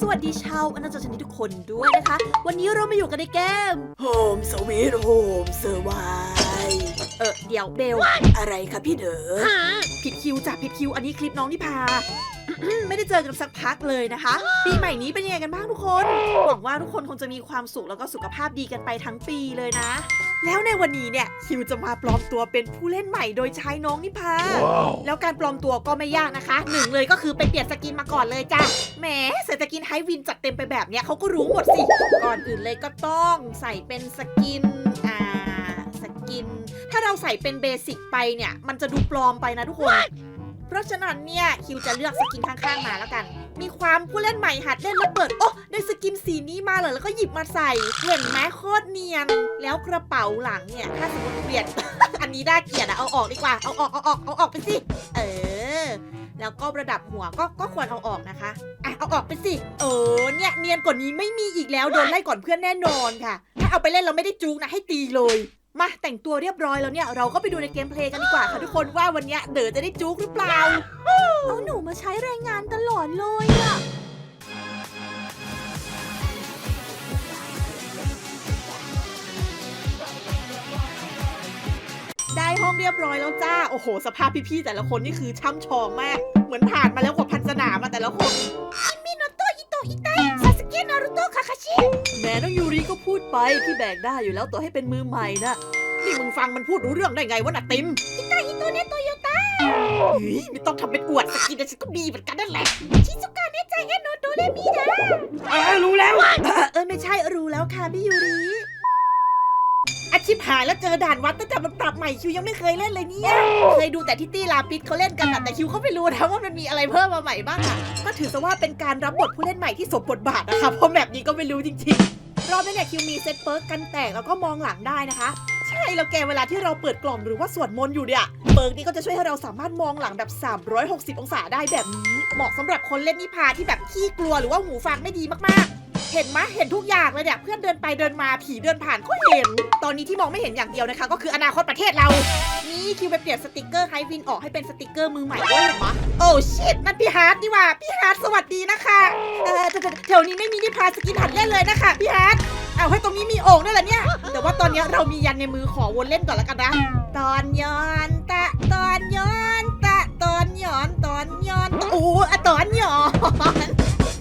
สวัสดีชาวอนาจักรชนิดทุกคนด้วยนะคะ วันนี้เรามาอยู่กันในเกมโฮมสวีทโฮมเซอร์ไวเออเดี๋ยวเบลอะไรคะพี่เด๋อผิดคิวจ้ะผิดคิว อันนี้คลิปน้องนิพาไม่ได้เจอกันสักพักเลยนะคะ ปีใหม่นี้เป็นยังไงกันบ้างทุกคน หวังว่าทุกคนคงจะมีความสุขแล้วก็สุขภาพดีกันไปทั้งปีเลยนะ แล้วในวันนี้เนี่ยคิวจะมาปลอมตัวเป็นผู้เล่นใหม่โดยใช้น้องนิพาแล้วการปลอมตัวก็ไม่ยากนะคะหนึ่งเลยก็คือไปเปลี่ยนสกินมาก่อนเลยจ้ะแหมใส่สกินไฮวินจัดเต็มไปแบบเนี้ยเขาก็รู้หมดสิก่อนอื่นเลยก็ต้องใส่เป็นสกินอ่าสกิน ถ้าเราใส่เป็นเบสิกไปเนี่ย มันจะดูปลอมไปนะทุกคนเพราะฉะนั้นเนี่ยคิวจะเลือกสกินข้างๆมาแล้วกัน มีความผู้เล่นใหม่หัดเล่นแล้วเปิด โอ้ได้สกินสีนี้มาเลยแล้วก็หยิบมาใส่ เห็นไหมโคตรเนียน แล้วกระเป๋าหลังเนี่ย ถ้าสมมติเปลี่ยน อันนี้น่าเกลียดอะเอาออกดีกว่า เอาออกเอาออกเอาออกไปสิ เออ แล้วก็ระดับหัวก็ก็ควรเอาออกนะคะ อะเอาออกไปสิ เออเนี่ยเนียนกว่านี้ไม่มีอีกแล้วโดนไล่ก่อนเพื่อนแน่นอนค่ะ ถ้าเอาไปเล่นเราไม่ได้จูกนะให้ตีเลย มาแต่งตัวเรียบร้อยแล้วเนี่ย เราก็ไปดูในเกมเพลย์กันดีกว่าค่ะทุกคนว่าวันเนี้ยเด๋อจะได้จูกหรือเปล่า เอาหนูมาใช้แรงงานตลอดเลยอะได้ห้องเรียบร้อยแล้วจ้า โอ้โห สภาพพี่ๆแต่ละคนนี่คือช่ำชองมาก เหมือนผ่านมาแล้วกว่าพันสนามมาแต่ละคน ชิแม่น้องยูริก็พูดไปพี่แบกได้อยู่แล้วต่อให้เป็นมือใหม่นะนี่มึงฟังมันพูดรู้เรื่องได้ไงวะน่ะติมอิตาอิโตเนโตโยต้าเฮ้ยไม่ต้องทำเป็นอวดสกินแต่ฉันก็ดีเหมือนกันนั่นแหละชิซุกะเนใจเอโนโดเรมิดาเออรู้แล้วเออไม่ใช่รู้แล้วค่ะพี่ยูริ อาชิบหายแล้วเจอด่านวัดตั้งแต่มันปรับใหม่คิวยังไม่เคยเล่นเลยเนี่ยเคยดูแต่ที่ตี้ลาปิดเขาเล่นกันอะแต่คิวเขาไม่รู้นะว่ามันมีอะไรเพิ่มมาใหม่บ้างอะก็ถือซะว่าเป็นการรับบทผู้เล่นใหม่ที่สมบทบาทนะคะเพราะแบบนี้ก็ไม่รู้จริงๆรอบนี้เนี่ยคิวมีเซตเปิร์กกันแตกแล้วก็มองหลังได้นะคะ ใช่แล้วแกเวลาที่เราเปิดกล่องหรือว่าสวดมนต์อยู่เนี่ยเปิร์กนี้ก็จะช่วยให้เราสามารถมองหลังแบบ 360 องศาได้แบบนี้เหมาะสำหรับคนเล่นนิพาที่แบบขี้กลัวหรือว่าหูฟังไม่ดีมากๆ เห็นไหมเห็นทุกอย่างเลยเนี่ยเพื่อนเดินไปเดินมาผีเดินผ่านก็เห็น ตอนนี้ที่มองไม่เห็นอย่างเดียวนะคะ ก็คืออนาคตประเทศเรา นี่คิวไปเปลี่ยนสติกเกอร์ไฮวินออกให้เป็นสติกเกอร์มือใหม่ด้วยเห็นไหมยโอ้ชิตนั่นพี่ฮาร์ดนี่หว่าพี่ฮาร์ดสวัสดีนะคะเออแต่แถวนี้ไม่มีนิพาสกินหัดเล่นเลยนะคะพี่ฮาร์ดเอาให้ตรงนี้มีโอ่งด้วยเหรอเนี่ย แต่ว่าตอนนี้เรามียันในมือขอวนเล่นก่อนล้วกันนะ ตอนย้อนตะตอนย้อนตะตอนย้อนตอนย้อนโอ้อะตอนย้อน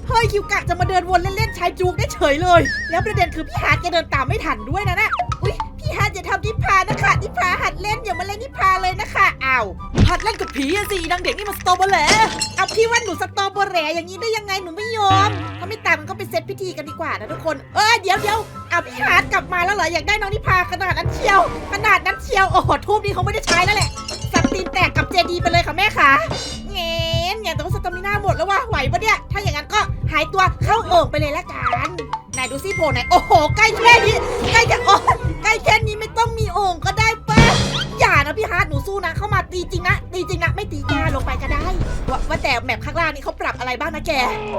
เฮ้ยคิวกะจะมาเดินวนเล่นๆชายจูกได้เฉยเลย แล้วประเด็นคือพี่ฮาร์ดแกเดินตามไม่ทันด้วยนะน่ะอุ้ยพี่ฮาร์ดอย่าทำนิพานะคะนิพาหัดเล่นอย่ามาเล่นนิพาเลยนะคะอ้าวหัดเล่นกับผีอะสินางเด็กนี่มันสตอเบอร์แหลเอาพี่ว่าหนูสตอเบอร์แหลอย่างนี้ได้ยังไงหนูไม่ยอมถ้าไม่ตามมันก็ไปเซตพิธีกันดีกว่านะทุกคนเออเดี๋ยวเดี๋ยวเอาพี่ฮาร์ดกลับมาแล้วเหรออยากได้น้องนิพาขนาดนั้นเชียว ขนาดนั้นเชียวโอ้โหทูบนี้เขาไม่ได้ใช้แล้วแหละสักตีนแตกกับเจดีไปเลยค่ะแม่ขา เงี้ยเนี่ยแต่ว่าสตามิน่าหมดแล้วว่ะไหวปะเนี่ย ถ้าอย่างนั้นก็หายตัวเข้าโอ่งไปเลยละกันไหนดูซิโผล่ไหน โอ้โห ใกล้แค่นี้ ใกล้จะโอ้ใกล้แค่นี้ไม่ต้องมีโอ่งก็ได้ปะอย่านะพี่ฮาร์ดหนูสู้นะ เข้ามาตีจริงนะ ตีจริงนะ ไม่ตีจ้าลงไปก็ได้ ว่าว่าแต่แมปข้างล่างนี่เขาปรับอะไรบ้างนะแก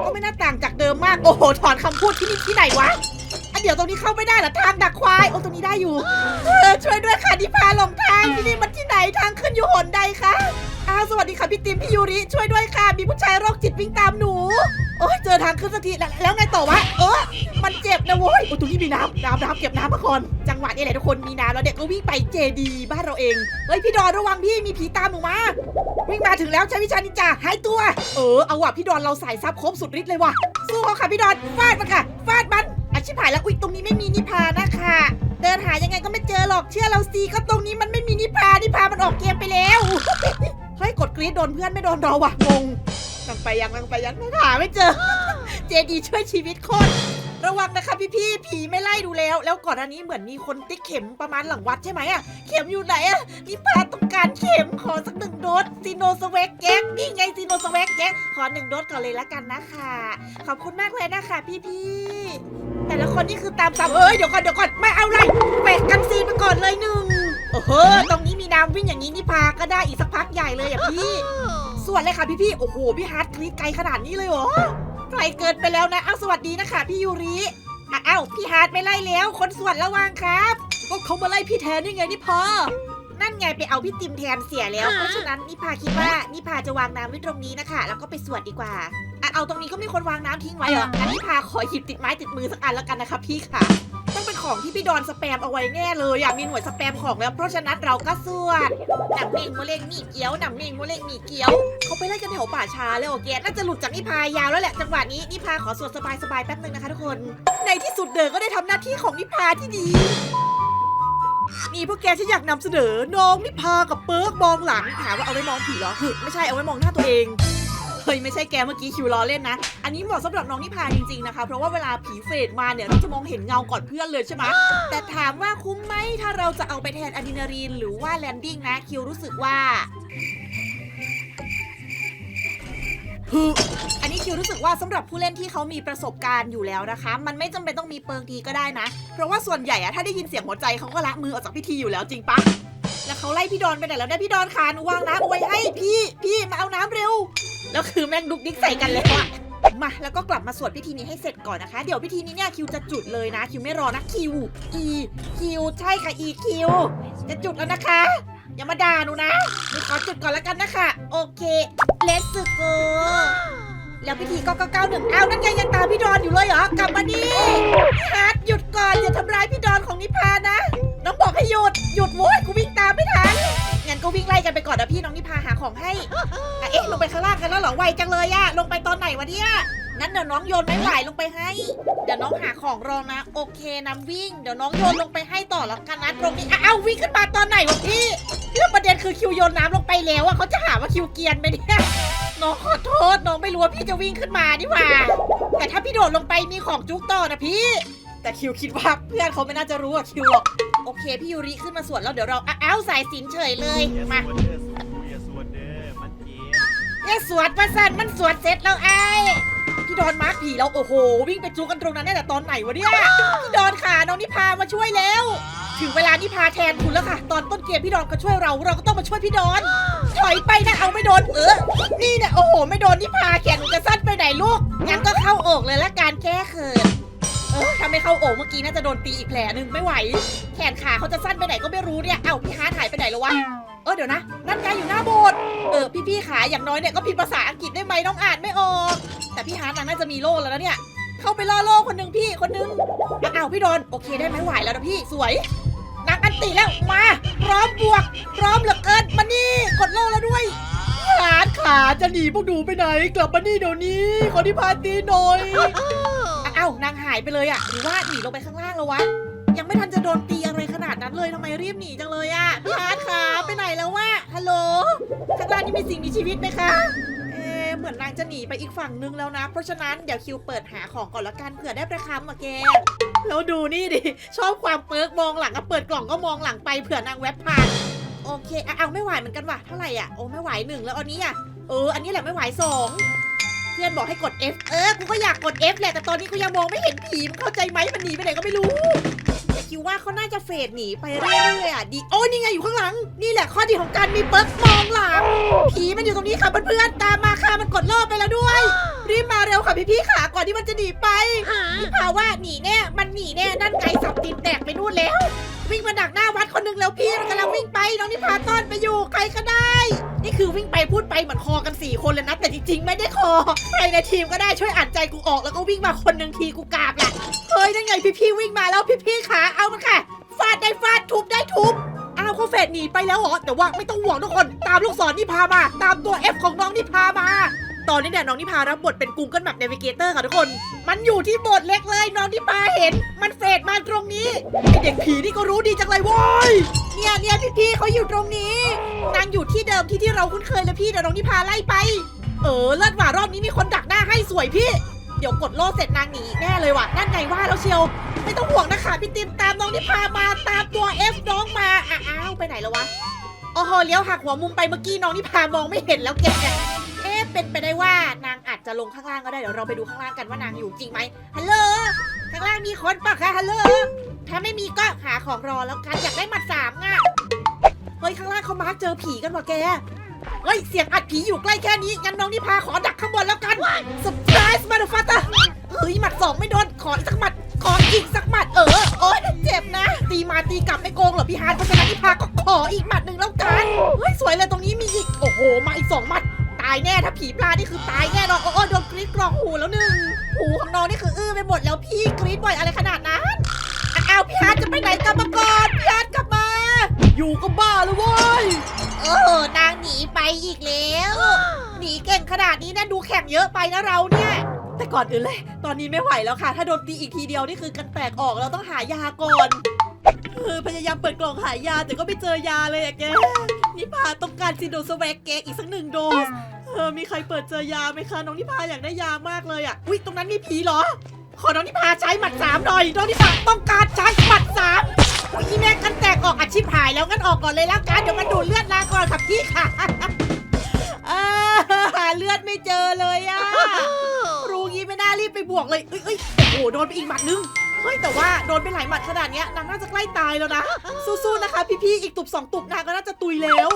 ก็ไม่น่าต่างจากเดิมมาก โอ้โห ถอนคำพูดที่นี่ที่ไหนวะ เดี๋ยวตรงนี้เข้าไม่ได้เหรอทางดักควายโอ้ตรงนี้ได้อยู่เออช่วยด้วยค่ะที่พาหลงทางที่นี่มันที่ไหนทางขึ้นอยู่หนใดคะอ้าวสวัสดีค่ะพี่ติมพี่ยูริช่วยด้วยค่ะ มีผู้ชายโรคจิตวิ่งตามหนูโอ้ยเจอทางขึ้นสักทีแล้วแล้วไงต่อวะเออมันเจ็บนะโว้ยโอ้ตรงนี้มีน้ำน้ำน้ำเก็บน้ำมาก่อนจังหวะนี้แหละทุกคนมีน้ำแล้วเด็กก็วิ่งไปเจดีบ้านเราเองเฮ้ยพี่ดอนระวังพี่มีผีตามหนูมาวิ่งมาถึงแล้วใช้วิชานินจาหายตัว เออเอาว่ะพี่ดอนเราใส่ซับครบสุดฤทธิ์เลยว่ะสู้เขาค่ะพี่ดอนฟาดมันค่ะฟาดมันอา ชิบหายแล้วอุ๊ยตรงนี้ไม่มีนิพานะคะ เดินหายังไงก็ไม่เจอหรอกเชื่อเราสิก็ตรงนี้มันไม่มีนิพานิพามันออกเกมไปแล้วเฮ้ยกดกรีดโดนเพื่อนไม่โดนเราว่ะงงลังไปยังลังไปยังหาไม่เจอ เจดีช่วยชีวิตคน ระวังนะคะพี่พี่ผีไม่ไล่ดูแล้ว แล้วก่อนอันนี้เหมือนมีคนติ๊กเข็มประมาณหลังวัดใช่ไหมอะเข็มอยู่ไหนอะนิพาต้องการเข็มขอสักหนึ่งโดสซีโนสเวกแก๊กนี่ไงซีโนสเวกแก๊กขอหนึ่งโดสก่อนเลยละกันนะคะ ขอบคุณมากเลยนะคะพี่พี่แต่ละคนนี่คือตามซ้ำเอ้ยเดี๋ยวก่อนเดี๋ยวก่อนไม่เอาไรเปะกันซีนไปก่อนเลยหนึ่งโอ้โหตรงนี้มีน้ำวิ่งอย่างนี้นี่พาก็ได้อีกสักพักใหญ่เลยอะพี่ส่วนเลยค่ะพี่พี่โอ้โหพี่ฮาร์ดคลิกไกลขนาดนี้เลยเหรอ ไกลเกินไปแล้วนะเอ้าสวัสดีนะคะพี่ยูริอะเอ้าพี่ฮาร์ดไม่ไล่แล้ว คนส่วนระวังครับ ก็เขามาไล่พี่แทนนี่ไงนี่พานั่นไงไปเอาพี่ติมแทนเสียแล้ว เพราะฉะนั้นนิพาคิดว่านิพาจะวางน้ำไว้ตรงนี้นะคะ แล้วก็ไปสวดดีกว่าอะเอาตรงนี้ก็มีคนวางน้ำทิ้งไว้เหรออันนี้พาขอหยิบติดไม้ติดมือสักอันแล้วกันนะคะพี่ค่ะ ต้องเป็นของที่พี่ดอนสแปมเอาไว้แน่เลยอยากมีหน่วยสแปมของแล้ว เพราะฉะนั้นเราก็สวด หนังเมงโมเลงมีเกี้ยวหนังเมงโมเลงมีเกี้ยว เขาไปไล่กันแถวป่าชาเลยโอเคน่าจะหลุดจากนิพายาวแล้วแหละจังหวะนี้นิพาขอสวดสบายๆแป๊บนึงนะคะทุกคน ในที่สุดเดอก็ได้ทำหน้าที่ของนิพาที่ดีนี่พวกแกฉันอยากนำเสนอน้องนิพากับเปิร์กมองหลังถามว่าเอาไว้มองผีเหรอคือไม่ใช่เอาไว้มองหน้าตัวเอง ยไม่ใช่แกเมื่อกี้คิวล้อเล่นนะ อันนี้เหมาะสำหรับน้องนิพาจริงๆนะคะ เพราะว่าเวลาผีเฟดมาเนี่ยเราจะมองเห็นเงาก่อนเพื่อนเลยใช่ไหมแต่ถามว่าคุ้มไหมถ้าเราจะเอาไปแทนอะดรีนาลีนหรือว่าแลนดิ้งนะคิวรู้สึกว่าฮึอันนี้คิวรู้สึกว่าสำหรับผู้เล่นที่เขามีประสบการณ์อยู่แล้วนะคะ มันไม่จำเป็นต้องมีเปิร์กดีก็ได้นะ เพราะว่าส่วนใหญ่อะถ้าได้ยินเสียงหัวใจเขาก็ละมือออกจากพิธีอยู่แล้วจริงปะแล้วเขาไล่พี่ดอนไปไหนแล้วเนี่ยพี่ดอนขานวางน้ำเอาไว้ให้พี่พี่มาเอาน้ำเร็ว แล้วคือแม่งดุกดิกใส่กันแล้วอะมาแล้วก็กลับมาสวดพิธีนี้ให้เสร็จก่อนนะคะ เดี๋ยวพิธีนี้เนี่ยคิวจะจุดเลยนะ คิวไม่รอนะคิวอีคิวใช่ค่ะอีคิวจะจุดแล้วนะคะ อย่ามาด่าหนูนะหนูขอจุดก่อนแล้วกันนะคะโอเคเลสโกแล้วพิธีก็เก้าหนึ่งอ้าวนั่นไงยังตามพี่ดอนอยู่เลยเหรอกลับมาดิพี่ฮาร์ดหยุดก่อนอย่าทำร้ายพี่ดอนของนิพานะ น้องบอกให้หยุดหยุดโว้ย วิ่งไล่กันไปก่อนนะพี่น้องนิพาหาของให้อะเอ๊ะลงไปข้างล่างกันแล้วเหรอไวจังเลยอะลงไปตอนไหนวะเนี่ยงั้นเดี๋ยวน้องโยนไม้ไหวลงไปให้ เดี๋ยวน้องหาของรองนะ โอเคน้ำวิ่ง เดี๋ยวน้องโยนลงไปให้ต่อแล้วกันนะตรงนี้อะเอาวิ่งขึ้นมาตอนไหนวะพี่เรื่องประเด็นคือคิวโยนน้ำลงไปแล้วอะเขาจะหาว่าคิวเกียนไหมเนี่ยน้องขอโทษน้องไม่รู้ว่าพี่จะวิ่งขึ้นมานี่หว่า แต่ถ้าพี่โดดลงไปมีของจุกต่อนะพี่ แต่คิวคิดว่าเพื่อนเขาไม่น่าจะรู้อะคิวหรอก เคพี่ยูริขึ้นมาสวดแล้วเดี๋ยวเราอ้าวสายสิญจนเฉยเลยมาอย่าสวดเด้อมันเจ็บเอ้สวดมาสันมันสวดเสร็จแล้วไอ้พี่ดอนมาร์คผีเราโอ้โห วิ่งไปจูกันตรงนั้นได้แต่ตอนไหนวะเนี่ยพี่ดอนค่ะน้องนิพามาช่วยแล้ว ถึงเวลานิพาแทนคุณแล้วค่ะ ตอนต้นเกมพี่ดอนก็ช่วยเราเราก็ต้องมาช่วยพี่ดอนถอยไปนะเอาไม่โดนเออนี่เนี่ยโอ้โห ไม่โดนนิพาแขนหนูจะสั้นไปไหนลูกงั้นก็เข้าอกเลยละการแก้เขิน เออถ้าไม่เข้าอกเมื่อกี้น่าจะโดนตีอีกแผลหนึ่งไม่ไหว แขนขาเขาจะสั้นไปไหนก็ไม่รู้เนี่ย เอ้าพี่ฮาร์ดหายไปไหนแล้ววะ เออเดี๋ยวนะ นั่นไงอยู่หน้าโบสถ์ เออพี่ๆขาอย่างน้อยเนี่ยก็พิมพ์ภาษาอังกฤษได้ไหมน้องอ่านไม่ออก แต่พี่ฮาร์ดนางน่าจะมีโล่แล้วนะเนี่ย เข้าไปล่อโล่คนหนึ่งพี่คนหนึ่งอ้าพี่โดนโอเคได้ไหมไหวแล้วนะพี่สวยนางอันติแล้วมาพร้อมบวก พร้อมเหลือเกินมานี่กดโล่แล้วด้วยพี่ฮาดขาจะหนีพวกหนูไปไหน กลับมานี่เดี๋ยวนี้ขอที่พาตีหน่อย อ้าวนางหายไปเลยอะหรือว่าหนีลงไปข้างล่างแล้ววะ ยังไม่ทันจะโดนตีอะไรขนาดนั้นเลยทำไมรีบหนีจังเลยอะพี่ฮาร์ดขาไปไหนแล้ววะฮัลโหลข้างล่างนี่มีสิ่งมีชีวิตไหมคะเอ๊ะเหมือนนางจะหนีไปอีกฝั่งนึงแล้วนะ เพราะฉะนั้นเดี๋ยวคิวเปิดหาของก่อนละกันเผื่อได้ประคำอะแกแล้วดูนี่ดิชอบความเปิร์กมองหลังอะเปิดกล่องก็มองหลังไปเผื่อนางแวบผ่านโอเคอะเอาไม่ไหวเหมือนกันว่ะเท่าไหร่อะโอ้ไม่ไหวหนึ่งแล้วอันนี้อะเอออันนี้แหละไม่ไหวสอง เพื่อนบอกให้กด F เออ กูก็อยากกด F แหละ แต่ตอนนี้กูยังมองไม่เห็นผีมึงเข้าใจไหมมันหนีไปไหนก็ไม่รู้ แต่คิดว่าเขาน่าจะเฟดหนีไปเรื่อยๆอะดี โอ้ยนี่ไงอยู่ข้างหลัง นี่แหละข้อดีของการมีเปิร์กมองหลัง ผีมันอยู่ตรงนี้ค่ะเพื่อนๆ ตามมาค่ะมันกดรอบไปแล้วด้วย รีบมาเร็วค่ะพี่ๆขาก่อนที่มันจะหนีไปพี่พาว่าหนีแน่ มันหนีแน่ นั่นไงสับตีนแตกไปนู่นแล้ว วิ่งมาดักหน้าวัดคนหนึ่งแล้วพี่มันกำลังวิ่งไป น้องนิพาต้อนไปอยู่ ใครก็ได้ นี่คือวิ่งไปพูดไปเหมือนคอก คนเลยนะ แต่จริงๆ ไม่ได้คอ ใครในทีมก็ได้ช่วยอ่านใจกูออกแล้วก็วิ่งมาคนหนึ่งทีกูกราบแหละเฮ้ยนั่นไงพี่ๆวิ่งมาแล้วพี่ๆขาเอามันค่ะ ฟาดได้ฟาดทุบได้ทุบอ้าวเขาเฟดหนีไปแล้วเหรอแต่ว่าไม่ต้องห่วงทุกคน ตามลูกศรนี่พามา ตามตัว F ของน้องนี่พามา ตอนนี้เนี่ยน้องนิพารับบทเป็น Google Map Navigator ค่ะทุกคน มันอยู่ที่บทเล็กเลยน้องนิพาเห็น มันเฟดมาตรงนี้ไอเด็กผีนี่ก็รู้ดีจังเลยโว้ยเนี่ยเนี่ยพี่ๆเขาอยู่ตรงนี้ นางอยู่ที่เดิมที่ที่เราคุ้นเคยเลยพี่เดี๋ยวน้องนิพาไล่ไป เออเลิศว่ารอบนี้มีคนดักหน้าให้สวยพี่ เดี๋ยวกดโล่เสร็จนางหนีแน่เลยว่ะนั่นไงว่าแล้วเชียว ไม่ต้องห่วงนะคะพี่ติมตามน้องนิพามาตามตัว F น้องมาอะอ้าวไปไหนแล้ววะโอ้โหเลี้ยวหักหัวมุมไปเมื่อกี้น้องนิพามองไม่เห็นแล้วแก เป็นไปได้ว่านางอาจจะลงข้างล่างก็ได้เดี๋ยวเราไปดูข้างล่างกันว่านางอยู่จริงไหมฮัลโหลข้างล่างมีคนปะคะฮัลโหลถ้าไม่มีก็หาของรอแล้วกันอยากได้หมัดสามอะเฮ้ยข้างล่างเขามาร์กเจอผีกันว่ะแกเฮ้ยเสียงอัดผีอยู่ใกล้แค่นี้งั้นน้องนิพาขอดักข้างบนแล้วกันสปายส์มาดฟัตตาเฮ้ยหมัดสองไม่โดนขออีกสักหมัดขออีกสักหมัดเออโอ๊ยเจ็บนะ ตีมาตีกลับไม่โกงเหรอพี่ฮาร์ดเพราะฉะนั้นนิพาก็ขออีกหมัดหนึ่งแล้วกันเฮ้ยสวยเลยตรงนี้มีอีกโอ้โหมาอีกสองหมัดายแน่ถ้าผีปลานี่คือตายแน่นอนโอ้โอ้โดนกรีดกรองหูแล้วหนึ่งหูของน้องนี่คืออื้อไปหมดแล้วพี่กรีดบ่อยอะไรขนาดนั้นอ้าวพี่ฮาร์ดจะไปไหนกลับมาก่อนพี่ฮาร์ดกลับมา อยู่ก็บ้าแล้วเว้ยเออนางหนีไปอีกแล้วหนีเก่งขนาดนี้นะดูแข่งเยอะไปนะเราเนี่ยแต่ก่อนอื่นเลย ตอนนี้ไม่ไหวแล้วค่ะ ถ้าโดนตีอีกทีเดียวนี่คือกันแตกออกเราต้องหายาก่อนเออพยายามเปิดกล่องหายาแต่ก็ไม่เจอยาเลยอะแกนิพาต้องการซิโดสแวกเกกอีกสักหนึ่งโดส เออมีใครเปิดเจอยาไหมคะน้องนิพาอยากได้ยามากเลยอะอุ้ยตรงนั้นมีผีเหรอ ขอน้องนิพาใช้หมัดสามหน่อยน้องนิพาต้องการใช้หมัดสามอุ้ยอีแม่กันแตกออกอาชีพหายแล้วงั้นออกก่อนเลยแล้วกันเดี๋ยวมันดูดเลือดลาก่อนครับพี่ค่ะเออหาเลือดไม่เจอเลยอะรู้งี้ไม่น่ารีบไปบวกเลยเอ้ยเอ้ยโอ้โหโดนไปอีกหมัดนึง เฮ้ยแต่ว่าโดนไปหลายหมัดขนาดเนี้ยนางน่าจะใกล้ตายแล้วนะ สู้ๆนะคะพี่ๆอีกตุบสองตุบนางก็น่าจะตุยแล้ว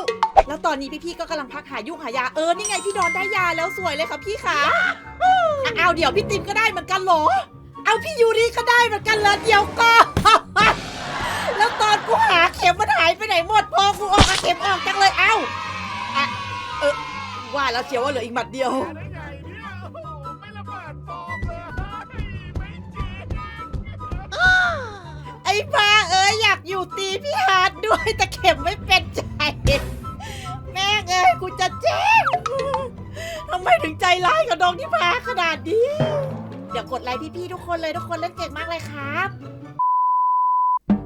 แล้วตอนนี้พี่ๆก็กำลังพักหายุ่งหายาเออนี่ไงพี่ดอนได้ยาแล้วสวยเลยค่ะพี่ขาอะเอาเดี๋ยวพี่ติมก็ได้เหมือนกันเหรอ เอาพี่ยูริก็ได้เหมือนกันเลยเดี๋ยวก็แล้วตอนกูหาเข็มมันหายไปไหนหมดพอกูออกเอาเข็มออกจังเลยเอ้าเออว่าแล้วเชียวว่าเหลืออีกหมัดเดียว ตีพี่ฮาร์ดด้วยแต่เข็มไม่เป็นใจ แม่งเอ้ยกูจะเจ๊งทำไมถึงใจร้ายกับน้องที่พาขนาดนี้เดี๋ยวกดไลค์พี่ๆทุกคนเลยทุกคนเล่นเก่งมากเลยครับ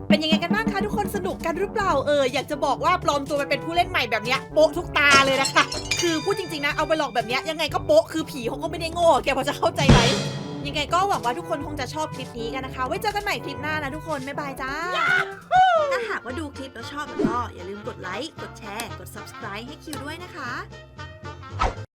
เป็นยังไงกันบ้างคะทุกคนสนุกกันหรือเปล่าเอออยากจะบอกว่าปลอมตัวไปเป็นผู้เล่นใหม่แบบเนี้ยโปะทุกตาเลยนะคะ คือพูดจริงๆนะเอาไปหลอกแบบเนี้ยยังไงก็โปะคือผีเขาก็ไม่ได้โง่แกพอจะเข้าใจไหม ยังไงก็หวังว่าทุกคนคงจะชอบคลิปนี้กันนะคะ ไว้เจอกันใหม่คลิปหน้านะทุกคนบ๊ายบายจ้า ถ้าหากว่าดูคลิปแล้วชอบแล้วก็อย่าลืมกดไลค์ กดแชร์ กด subscribe ให้คิวด้วยนะคะ